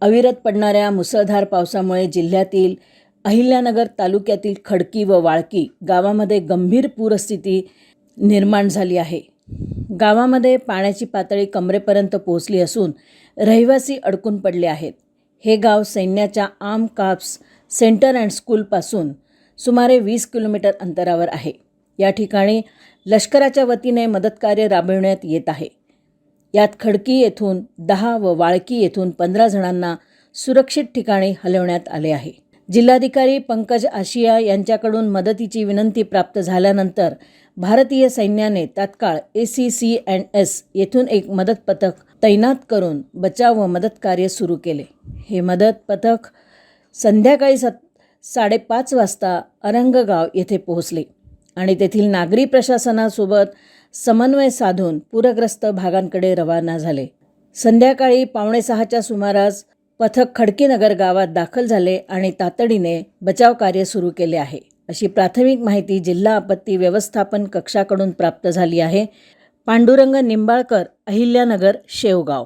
अविरत पडणाऱ्या मुसळधार पावसामुळे जिल्ह्यातील अहिल्यानगर तालुक्यातील खडकी व वाळकी गावामध्ये गंभीर पूरस्थिती निर्माण झाली आहे. गावामध्ये पाण्याची पातळी कमरेपर्यंत पोहोचली असून रहिवासी अडकून पडले आहेत. हे गाव सैन्याच्या आर्म काप्स सेंटर अँड स्कूलपासून सुमारे वीस किलोमीटर अंतरावर आहे. या ठिकाणी लष्कराच्या वतीने मदतकार्य राबविण्यात येत आहे. यात खडकी येथून दहा व वाळकी येथून पंधरा जणांना सुरक्षित ठिकाणी हलवण्यात आले आहे. जिल्हाधिकारी पंकज आशिया यांच्याकडून मदतीची विनंती प्राप्त झाल्यानंतर भारतीय सैन्याने तात्काळ A C C and S येथून एक मदत पथक तैनात करून बचाव व मदत कार्य सुरू केले. हे मदत पथक संध्याकाळी सत साडेपाच वाजता अरंगगाव येथे पोहोचले आणि तेथील नागरी प्रशासनासोबत समन्वय साधून पूरग्रस्त भागांकडे रवाना झाले. संध्याकाळी पावणे सहाच्या सुमारास पथक खडकीनगर गावात दाखल झाले आणि तातडीने बचाव कार्य सुरू केले आहे. अशी प्राथमिक माहिती जिल्हा आपत्ती व्यवस्थापन कक्षाकडून प्राप्त झाली आहे. पांडुरंग निंबाळकर अहिल्यानगर शेवगाव.